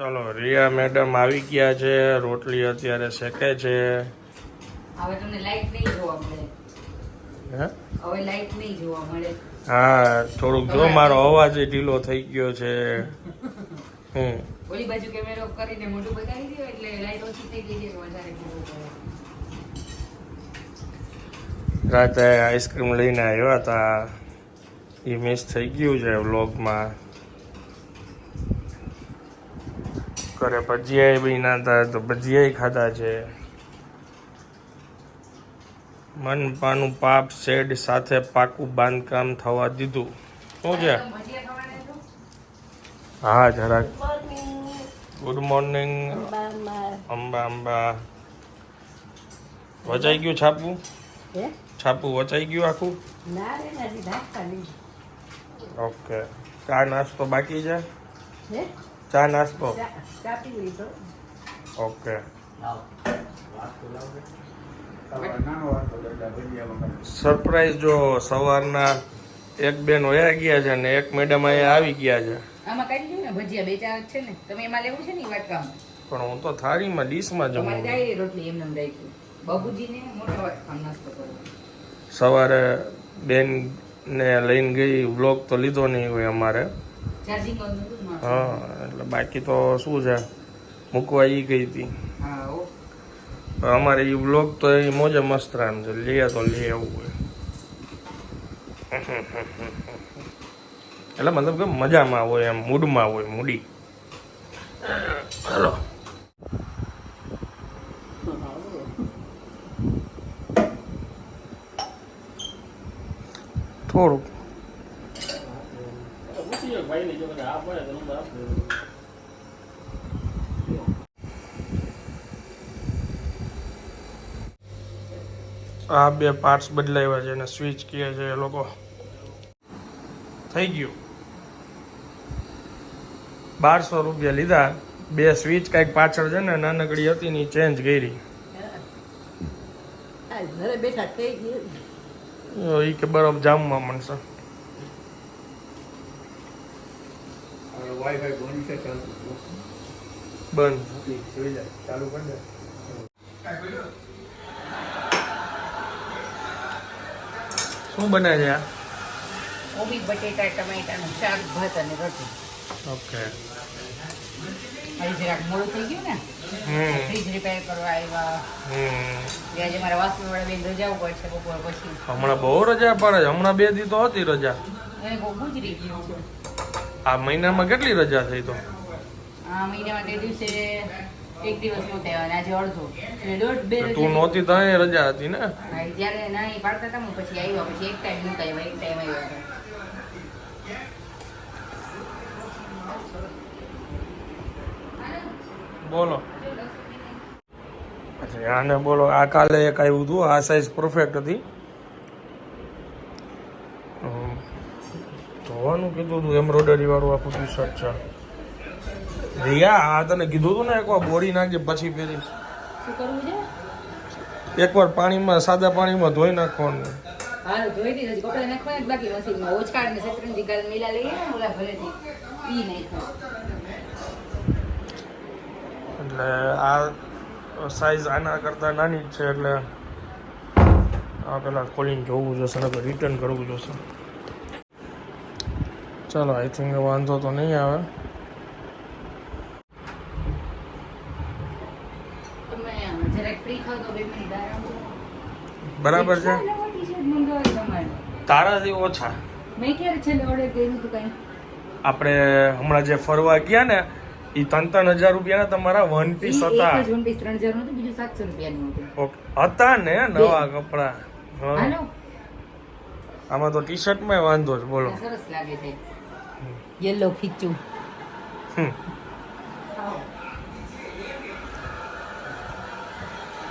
ચાલો રિયા મેડમ આવી ગયા છે રોટલી અત્યારે શેકે છે. હવે તમને લાઈટ નહીં જોવા મળે. હે? હવે લાઈટ નહીં જોવા મળે. હા થોડુંક જો મારો અવાજ ઢીલો થઈ ગયો છે. હમ. ઓલી બાજુ કેમેરો કરીને મોઢું બતાવી દો એટલે લાઈટ ઓછી થઈ ગઈ છે વધારે રાતે આઈસ્ક્રીમ લઈને આવ્યા હતા એ મિસ થઈ ગયું છે વ્લોગમાં ઘરે ભજીયા બી ના હતા તો ભજીયા ખાધા છે. મનપાનું પાપ શેડ સાથે પાકું બાંધકામ થવા દીધું. શું છો? હા જરાક. Good morning Amba Amba. વચાઈ ગયું છાપું? છાપું વચાઈ ગયું આખું? ઓકે. ચા નાસ્તો બાકી છે? ચા નાસ્તો? ઓકે. સરપ્રાઈઝ જો સવારના એક બેન વયા ગયા છે ને એક મેડમ અહીંયા આવી ગયા છે. આમાં કાઢી ને ભજીયા બે ચાર છે ને. તમે એમાં લેવું છે ને વાટકામાં? પણ હું તો થાળીમાં ડીશમાં જમું ડાયરી રોટલી એમને એમ બાબુજીને મોટો વાટકામાં નાસ્તો કરો સવારે બેન ને લઈને ગઈ વ્લોગ તો લીધો નહીં હોય અમારે. હા એટલે બાકી તો શું છે? મૂકવા ઈ ગઈ હતી. અમારે એ વ્લોગ તો એ મોજે મસ્ત રામ છે. લઈએ તો લે હોય. એટલે મતલબ કે મજામાં હોય એમ મૂડમાં હોય મૂડી. હલો. થોડુંક આ બે પાર્ટ્સ બદલાવ્યા છે અને સ્વિચ કહે છે એ લોકો. થઈ ગયું. બારસો રૂપિયા લીધા. બે સ્વિચ કાંઈક પાછળ છે ને નાનકડી હતી ની ચેન્જ કરી. બેઠા થઈ ગયું. એ કે બરફ જામવા મળશે વાઈફાઈ બંધ છે ચાલતું બંધ. ચાલુ કરી દે. શું બને છે આ? કોબી બટેટા ટમેટાનું શાક ભાત અને રોટી ઓકે. જરાક મોડું થઈ ગયું ને હમ. ફ્રીજ રિપેર કરવા આવ્યા. હમ. આજે મારા વાસણવાળા બેન રજા ઉપર છે બપોર પછી. હમણાં બહુ રજા પડે હમણાં બે દી તો હતી રજા. ગુજરી ગયું. આ મહિનામાં કેટલી રજા થઈ તો? આ મહિનામાં તે દિવસે એક દિવસ નહોતો આવ્યો આજે અડધો. એટલે દોઢ બે તું નહોતી તો અહીં રજા હતી ને? જ્યારે ના પાડતા હતા ને પછી આવ્યા પછી એક ટાઈમ નહોતા આવ્યા એક ટાઈમ આવ્યા હતા. બોલો. આને બોલો આ કાલે એક આવ્યું હતું આ સાઈઝ પરફેક્ટ હતી હમ. ધોવાનું કીધું હતું એમ્બ્રોઇડરી વાળું આખું ટી શર્ટ છે. રિયા આ તને કીધું હતું ને એકવાર બોડી નાખજે પછી પહેરી શું કરવું છે? એકવાર પાણીમાં સાદા પાણીમાં ધોઈ નાખવાનું. હાલો જોઈ દીધું હજી નાખવાના બાકી મશીનમાં ઓછકાડ ને ગાલ મિલા લઈએ ને ઓલા ઘરેથી. ઈ નાખ્યો. એટલે આ સાઈઝ આના કરતાં નાની જ છે એટલે આ પેલા ખોલીને જોવું જોશે ને રિટર્ન કરવું જોશે. ચાલો આઈ થિંક વાંધો તો નહીં આવે. બરાબર છે? તારાથી ઓછા આપણે હમણાં જે ફરવા ગયા ને એ ત્રણ ત્રણ હજાર રૂપિયાના તમારા વન પીસ હતા. હતું ને નવા કપડા. આમાં તો ટી શર્ટમાં વાંધો જ બોલો. સરસ લાગે છે. યલો ખીચું હમ.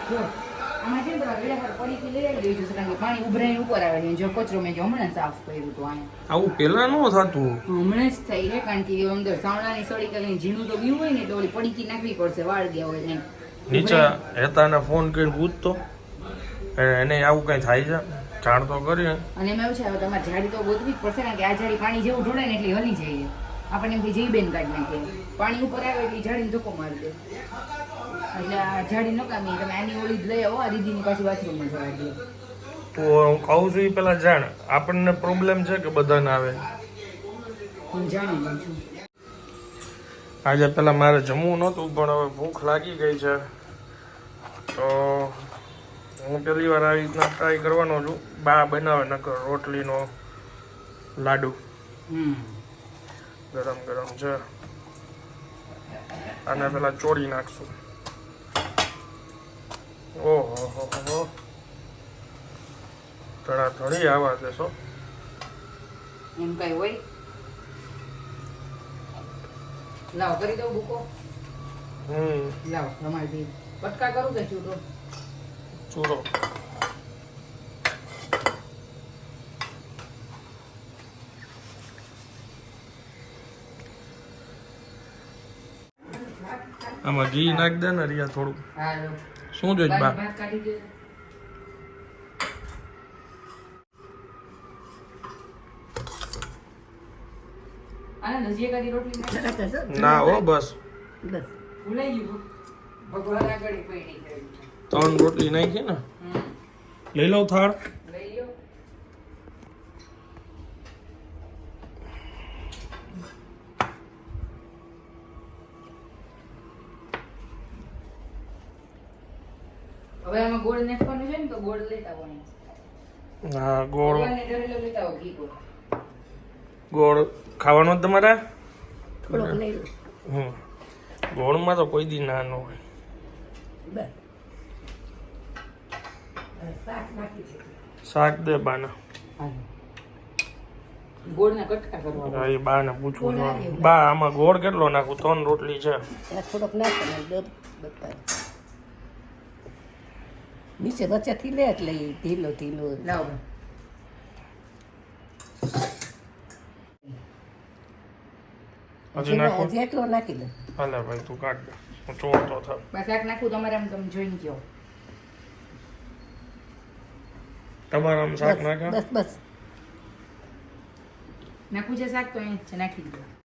જો આમાં છે ને વેલા પડીકી લઈ આવી દેવી કારણ કે પાણી ઉભરાઈને ઉપર આવે છે. જો કચરો મેં હમણાં સાફ કર્યું હતું અહીંયા આવું પેલા ન થતું. હમણાં જ થઈ છે કારણ કે અંદર સાવણાની સળી કરીને ઝીણું તો ગયું હોય ને તો ઓલી પડીકી નાખવી પડશે વાળ ગયા હોય નીચે હેતાને ફોન કરીને પૂછતો. એને આવું કઈ થાય છે? જાણ તો કરીએ અને એમાં એવું છે હવે તમારે જાડી તો ગોતવી જ પડશે કારણ કે આ જાડી પાણી જેવું ઢોળે ને એટલે હલી જાય આપણને એમ કે જઈ બેન કાઢી નાખે. પાણી ઉપર આવે એટલે જાળીને ધક્કો મારી દે એટલે આ જાળી નકામી તમે આની ઓળી જ લઈ આવો આ દીદીની પાછી બાથરૂમમાં જવા દે. તો હું કહું છું એ પેલા જાણ. આપણને પ્રોબ્લેમ છે કે બધાને આવે? હું જાણી છું. આજે પેલા મારે જમવું નહોતું પણ હવે ભૂખ લાગી ગઈ છે. તો હું પહેલી વાર આવી રીતના ટ્રાય કરવાનો છું. બા બનાવે નકર રોટલીનો લાડુ. હમ. ગરમ ગરમ છે. અને પેલા ચોળી નાખશું. ઓહો હો હો ધડા ધડી આવા દેશો એમ કઈ હોય? લાવ કરી દઉં બુકો હમ. લાવ તમારી પટકા કરું કે ચૂરો ચૂરો આમાં ઘી નાખ દે ને રિયા થોડું શું જોઈ બા. ના હો બસ. બસ. ભૂલાઈ ગયું. ભગવાન આગળ પડી ગયું ત્રણ રોટલી નાખી ને? લઈ લઉં થાળ. હવે આમાં ગોળ નાખવાનું છે ને તો ગોળ લેતા આવો હા ગોળ. લેતા આવો ઘી ગોળ. ગોળ ખાવાનો જ તમારા? હમ. ગોળમાં તો કોઈ દી ના ન હોય. બસ. શાક નાખી દે બાના. ગોળના કટકા કરવા એ બાને પૂછવું બા આમાં ગોળ કેટલો નાખું? ત્રણ રોટલી છે. થોડોક નાખવાનો નીચે વચ્ચેથી લે એટલે ઢીલો ઢીલો લાવો હજી નાખું? જેટલો નાખી દે. હાલે ભાઈ તું કાઢ દે. હું ચોળતો થાવ બસ શાક નાખું તમારે આમ તમે જોઈને કહો. તમારા આમ શાક બસ નાખા બસ બસ નાખું છે શાક તો અહીં જ છે નાખી દીધું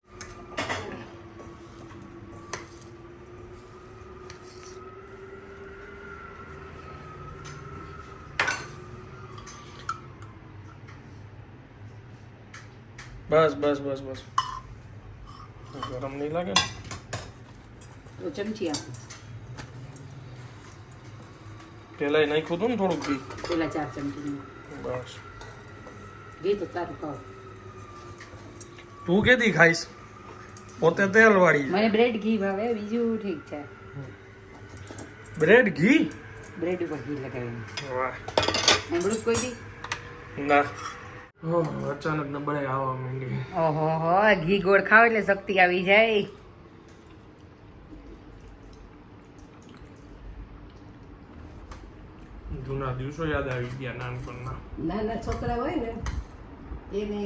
બસ બસ બસ બસ ગરમ નહીં લાગે ને તો ચમચી આપું પેલા નાખ્યું હતું ને થોડુંક ઘી? પેલા ચાર ચમચી બસ. ઘી તો તારું કહો તું કેદી ખાઈશ? પોતે તેલ વાળી મને બ્રેડ ઘી ભાવે બીજું ઠીક છે. બ્રેડ ઘી? બ્રેડ ઉપર ઘી લગાવીને. વાહ. સાંભળું કોઈ દી? ના. ઓહ અચાનક નબળાઈ આવવા માંડી. ઓહો હો ઘી ગોળ ખાવ એટલે શક્તિ આવી જાય. જૂના દિવસો યાદ આવી ગયા નાનપણના. નાના છોકરા હોય ને એને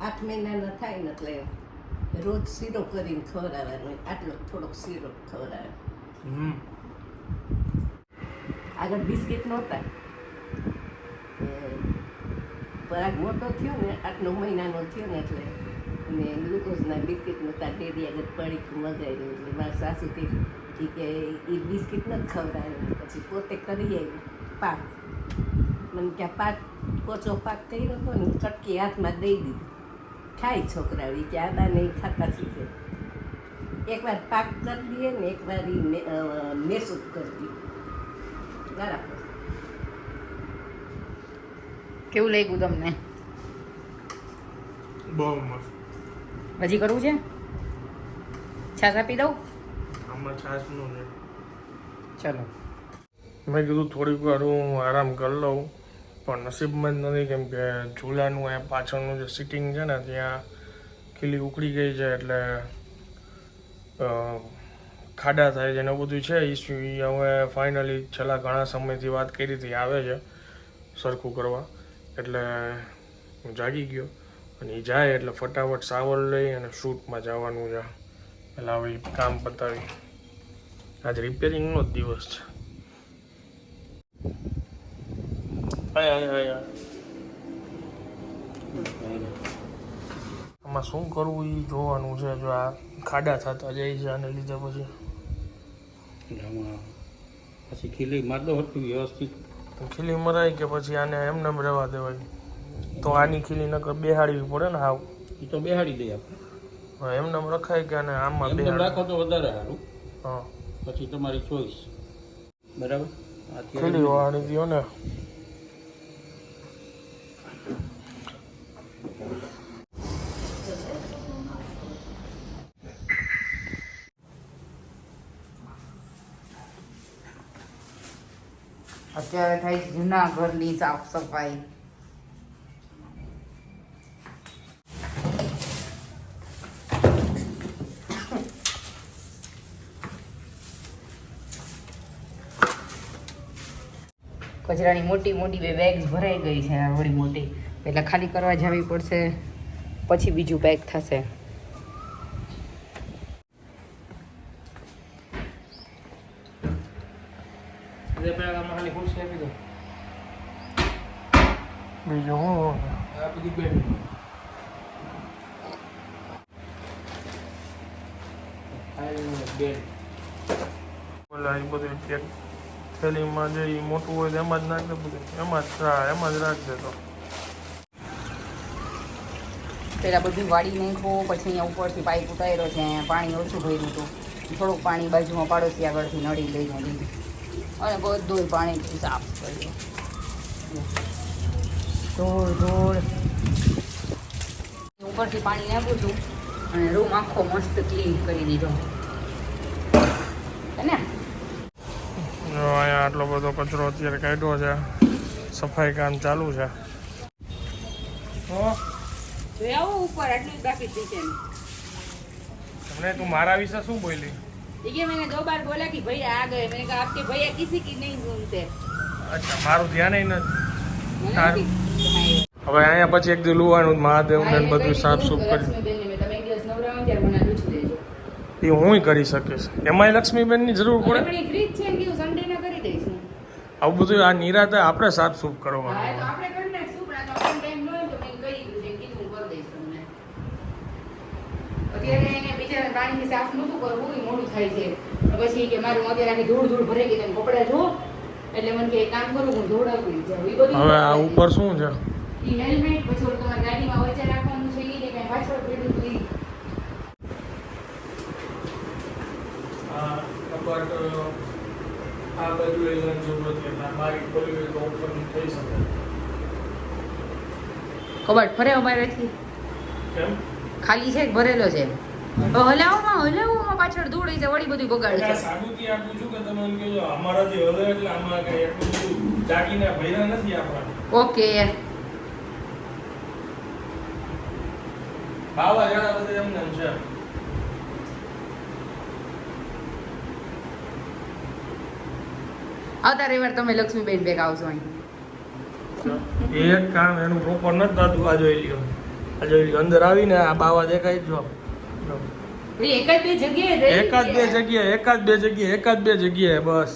આઠ મહિનાના થાય ને એટલે રોજ શીરો કરીને ખવડાવવાનો આટલો થોડોક શીરો ખવડાવે. આગળ બિસ્કિટ નહોતા. પરાગ મોટો થયો ને આટલો મહિનાનો થયો ને એટલે અને ગ્લુકોઝના બિસ્કિટ નહોતા ડેડી આગળ પડી મગાવી એટલે મારા સાસુ કે ઈ કે એ બિસ્કિટ નથી ખવડાવ્યું પછી પોતે કરી આવી પાક. મને કે પાક કોચો પાક કર્યો હતો ને ચટકી હાથમાં દઈ દીધી. ખાય છોકરાઓ કે આદા નહીં ખાતા શીખે. એકવાર પાક કરી દઈએ ને એકવાર એ મે- અ, કરી દઈએ. બરાબર. કેવું લાગ્યું તમને? બહુ મસ્ત. હજી કરવું છે? છાસ આપી દઉં? આમાં છાશનું છે. ચાલો. મેં કીધું થોડીક વાર હું આરામ કરી લઉં, પણ નસીબમાં જ નથી કેમ કે ઝૂલાનું અહીંયા પાછળનું જે સિટિંગ છે ને, ત્યાં ખીલી ઉકળી ગઈ છે એટલે ખાડા થાય છે ને બધું છે. ઇસ્યુ એ હવે ફાઇનલી છેલ્લા ઘણા સમયથી વાત કરી હતી, આવે છે સરખું કરવા. એટલે હું જાગી ગયો અને એ જાય એટલે ફટાફટ સાવર લઈ અને શૂટમાં જવાનું છે. એટલે હવે કામ પતાવી. આજ રિપેરિંગનો જ દિવસ છે. આમાં શું કરવું એ જોવાનું છે જો આ ખાડા થતા જાય છે આને લીધે પછી. પછી ખીલી માર દો હતું વ્યવસ્થિત. ખીલી મરાય કે પછી આને એમને એમ રહેવા દેવાય. તો આની ખીલી નકર બેહાડવી પડે ને હાવ. એ તો બેહાડી દઈએ આપણે. એમને એમ રખાય કે અને આમાં બે રાખો તો વધારે સારું. હા. પછી તમારી ચોઈસ બરાબર? ખીલી અત્યારે વાળી દો ને. અત્યારે થાય જૂના ઘરની સાફ સફાઈ. કચરાની મોટી મોટી બે બેગ્સ ભરાઈ ગઈ છે આવડી મોટી. એટલે ખાલી કરવા જવી પડશે પછી બીજું પેક થશે. બીજું હું ઓલા એ બધું થેલીમાં જે મોટું હોય તો એમાં જ નાખી બધું. એમાં જ એમાં જ રાખજે તો. પેલા બધું વાળી નાખ્યું, પછી અહીંયા ઉપરથી પાઇપ ઉતાર્યો છે પાણી ઓછું ભર્યું હતું. થોડુંક પાણી બાજુમાં પાડોશી આગળથી નળી લઈને લીધું. અને બધું પાણીથી સાફ કર્યું. ધૂળ ધૂળ. ઉપરથી પાણી નાખ્યું છું અને રૂમ આખો મસ્ત ક્લીન કરી દીધો. હે ને? જો અહીંયા આટલો બધો કચરો અત્યારે કાઢ્યો છે. સફાઈ કામ ચાલુ છે. તમને તું મારા વિશે શું બોલી? અચ્છા મારું ધ્યાન એ નથી. હવે અહીંયા પછી એક દી લુવાનું મહાદેવને બધું સાફ સુફ કરી. એ હું કરી શકીશ. એમાં લક્ષ્મીબેનની જરૂર પડે આવું બધું આ નિરાતે આપણે સાફ સુફ એ કરવાનું આપણે કરી નાખીશું, પણ આ તો આપણને time ન હોય તો મેં કહી દીધું છે, કીધું હું કરી દઈશ તમને. અત્યારે એને બિચારા પાણીથી સાફ નહોતું કરવું, એ મોડું થાય છે. પછી કે મારું અત્યારે આખી ધૂળ ધૂળ ભરે ગઈ તમે કપડાં ધો એટલે મને કે કામ કરું હું ધોવડાવી જાઉં. એ બધું હવે આ ઉપર શું છે એ હેલ્મેટ પછી ઓલું તમારે ગાડીમાં વચ્ચે રાખવાનું છે એ કંઈ પાછળ પડ્યું હતું ઈ. આ બાજુ એ લઈને જરૂરત છે મારી ખોલી હોય તો ઉપર થઈ શકે. કબાટ ફરે અમારેથી કેમ? ખાલી છે ભરેલો છે? હવે હલાવવામાં હલાવવામાં પાછળ ધૂળ છે વળી બધું બગાડે છે. સાબુતી આપું છું કે તમે એમ કહેજો અમારાથી હલે એટલે આમાં કઈ એટલું ડાકીને ભૈરા નથી આપણા. ઓકે. બાવા જણા બધા એમને એમ છે. આવતા રવિવાર તમે લક્ષ્મીબેન ભેગા આવશો અહીં. એક કામ એનું પ્રોપર નથી થતું આ જોઈ લ્યો. આ જોઈ લ્યો અંદર આવીને આ બાવા દેખાય જ જો. જો. એ એક બે જગ્યાએ એકાદ બે જગ્યાએ એકાદ બે જગ્યાએ એકાદ બે જગ્યાએ બસ.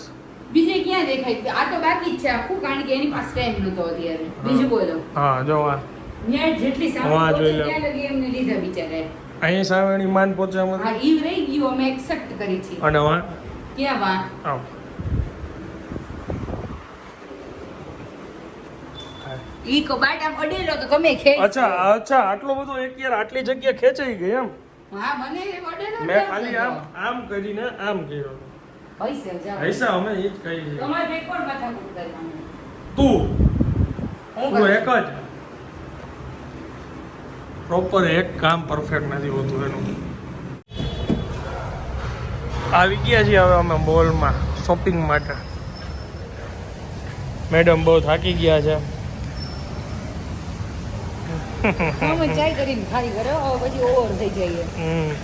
બીજે ક્યાં દેખાય? આ તો બાકી જ છે આખું કારણ કે એની પાસે ટાઈમ નતો અત્યારે. બીજું બોલો. હા જો આ. ન્યા જેટલી સામે જોઈ લો. ત્યાં લગી એમને લીધા બિચારાએ. અહીં સામેની માન હા પહોંચ્યા ઈ રહી ગયું અમે એક્સેપ્ટ કરી છે અને વાં ક્યાં વા આવ. ઈ કબાટ આમ અડેલો તો તમે ખેંચ. અચ્છા અચ્છા આટલો બધો એક યાર આટલી જગ્યા ખેંચાઈ ગઈ એમ? હા મને અડેલો મેં ખાલી આમ. આમ કરીને આમ કર્યો. પૈસે જા પૈસા અમે એ જ કહી છે તમારે બે કોણ માથા કૂટ તું? હું તું એક જ? પ્રોપર એક કામ પરફેક્ટ નથી હોતું એનું. આવી ગયા છીએ હવે અમે મોલમાં શોપિંગ માટે. મેડમ બહુ થાકી ગયા છે. અમે ચાય કરીને ખાલી કરે હવે પછી ઓવર થઈ જઈએ. ને.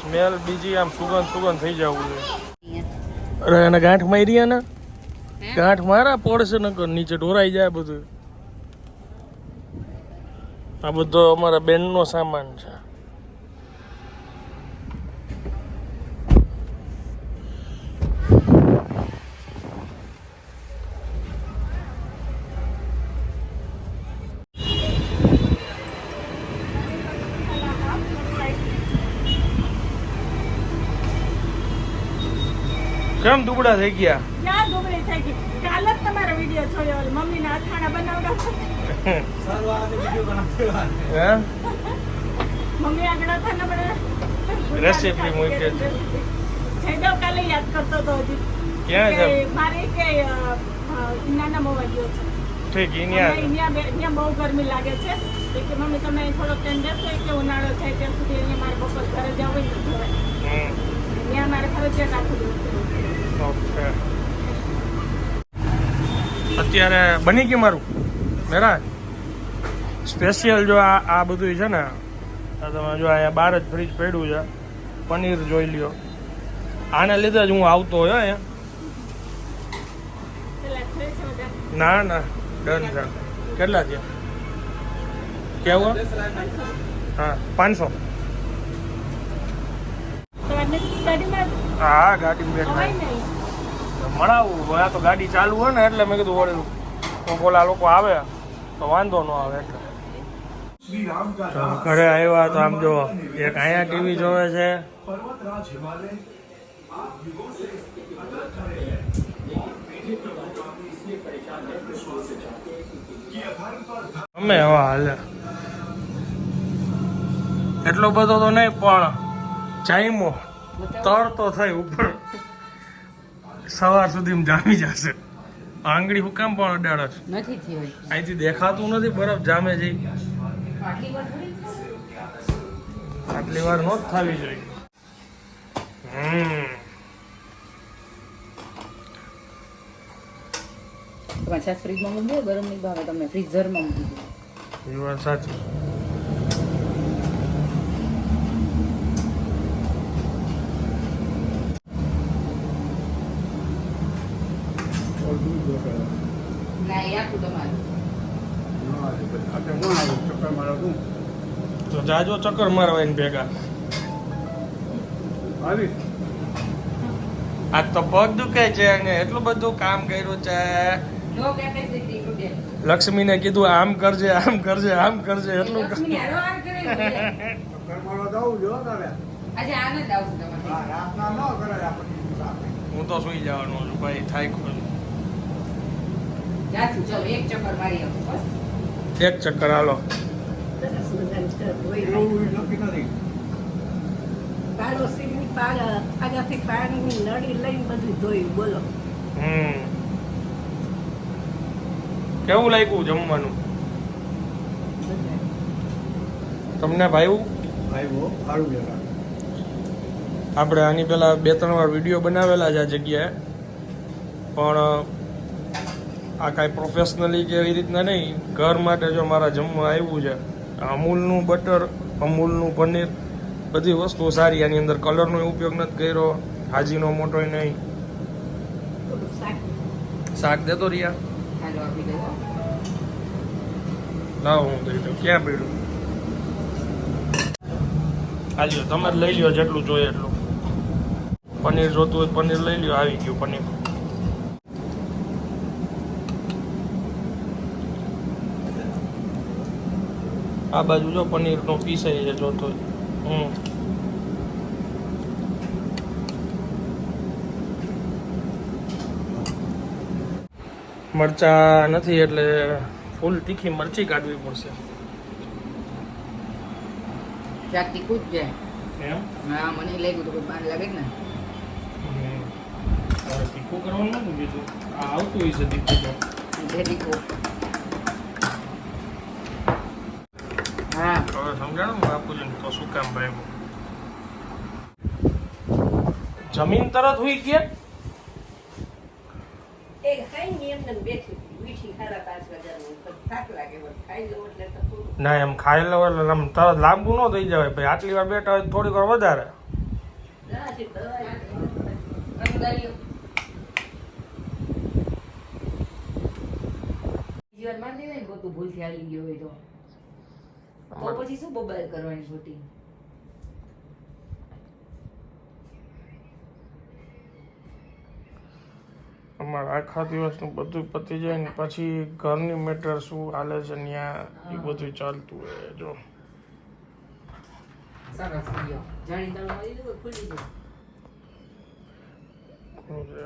સ્મેલ બીજી આમ સુગંધ સુગંધ થઈ જવું જોઈએ અરે એને ગાંઠ મારી ને? ગાંઠ મારા પડશે નકર નીચે ઢોરાઈ જાય બધું. આ બધો અમારા બેનનો સામાન છે. કેમ દુબળા થઈ ગયા? ક્યાં દુબળી થઈ ગઈ? કાલે જ તમારો વીડિયો જોયો ઓલી મમ્મીના અથાણા બનાવડા હે? મમ્મી આગળ અથાણા બનાવ્યા રેસિપી મૂકી છે. જેડો કાલે યાદ કરતો તો હજી. ક્યાં છે? કે મારે કે નાના મોવા ગયો છે. ઠીક અહીંયા અહીંયા બહુ ગરમી લાગે છે. કે મમ્મી તમે થોડો ટાઈમ બેસો કે ઉનાળો થાય ત્યાં સુધી અહીંયા મારે બપોર ઘરે જવું હોય ને તો જવાય. હમ, ત્યાં મારે ફરજિયાત આખું દિવસ રહેવું. ઓકે અત્યારે બની ગયું મારું. મેરા સ્પેશિયલ જો આ આ બધું છે ને તમે જો અહીંયા બહાર જ ફ્રીજ પડ્યું છે પનીર જોઈ લ્યો. આને લીધે જ હું આવતો હોય અહીંયા. ના ના ડન ડન કેટલા છે કેવું? હા પાંચસો. હા ગાડી બેઠ. મળાવું આ તો ગાડી ચાલુ હોય ને એટલે મેં કીધું વળેલું તો બોલા લોકો આવે. તો વાંધો ન આવે એટલે. ઘરે આવ્યા તો આમ જો, એક અહીંયા ટીવી જોવે છે. અમે હવા હાલે. એટલો બધો તો નહીં, પણ જાઈમો તર તો થઈ ઉપર. સવાર સુધી જામી જશે. આંગળી હું કેમ પણ અડાડે છે? નથી થયો અહીંથી દેખાતું નથી બરફ જામે છે. આટલી વાર નો જ થવી જોઈએ. હમ. તમારે ફ્રીજમાં મૂકી દો ગરમ નહીં ભાવે તમે ફ્રીઝરમાં મૂકી દો. એ વાત સાચી ના એ આખું તમારું તો જાજો ચક્કર મારવા એને ભેગા આ તો પગ દુખે છે અને એટલું બધું કામ કર્યું છે. લક્ષ્મી ને લક્ષ્મીને કીધું આમ કરજે આમ કરજે આમ કરજે. એટલું હું તો સુઈ જવાનો છું ભાઈ થાય એક ચક્કર મારી આવો બસ. એક ચક્કર હાલો સરસ મજાનું છે. ધોઈ કેવું લાગ્યું જમવાનું? તમને ભાઈ આપણે આની પહેલા બે ત્રણ વાર વીડિયો બનાવેલા છે આ જગ્યાએ. પણ, આ કાંઈ પ્રોફેશનલી કે એવી રીતના નહીં. ઘર માટે જો મારા જમવા આવ્યું છે અમૂલનું બટર અમૂલનું પનીર બધી વસ્તુઓ સારી. આની અંદર કલરનો ઉપયોગ નથી કર્યો હાજીનો મોટો નહીં. શાક. દેતો રિયા. લાવો હું દઈ દઉં ક્યાં પીડું? હાજો તમે લઈ લ્યો જેટલું જોઈએ એટલું. પનીર જોતું હોય પનીર લઈ લ્યો આવી ગયું પનીર. આ બાજુ જો પનીર નો પીસાઈ છે જોતો. હમ. મરચા નથી એટલે ફૂલ તીખી મરચી કાઢવી પડશે. શાક તીખું જ છે. એમ? હા મને લાગ્યું તો કોઈ પાન લાગે ને. તીખું કરવાનું નતું બીજું? આ આવતું હોય છે તીખું તો. તીખું. હા સમજાણું બાપુજીને તો શું કામ ભાઈ? જમીન તરત હોઈ ગયા? એ ખાઈને એમને બેઠી મીઠી સાડા પાંચ વાગ્યાનું. થાક લાગે. ખાઈ લઉં એટલે તો ના એમ ખાઈ લો એટલે આમ તરત લાંબુ ન થઈ જાય ભાઈ આટલી વાર બેઠા હોય થોડી વાર વધારે. ભૂલથી આવી ગયો હોય તો. તો પછી શું બબાલ કરવાની ખોટી અમારા આખા દિવસનું બધું પતી જાય ને પછી ઘરની મેટર શું હાલે છે ત્યાં એ બધું ચાલતું હોય જો. સરસ ગયો જાણી તાળું મારી દીધું ખુલી ગયું શું છે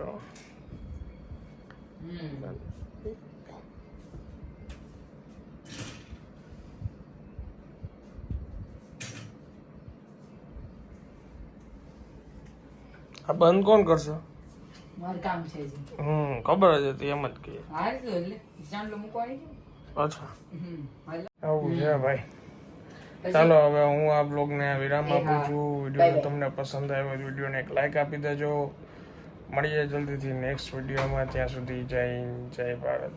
આ? બંધ કોણ કરશે? મારું કામ છે હમ ખબર જ હતી એમ જ કે. હાલ તો એટલે ચાંદલો મૂકવાની છે અચ્છા. આવું છે ભાઈ. ચાલો હવે હું આ બ્લોગને વિરામ આપું છું. વીડિયો તમને પસંદ આવ્યો તો વિડીયોને એક લાઈક આપી દેજો. મળીએ જલ્દીથી નેક્સ્ટ વિડીયોમાં. ત્યાં સુધી જય જય ભારત.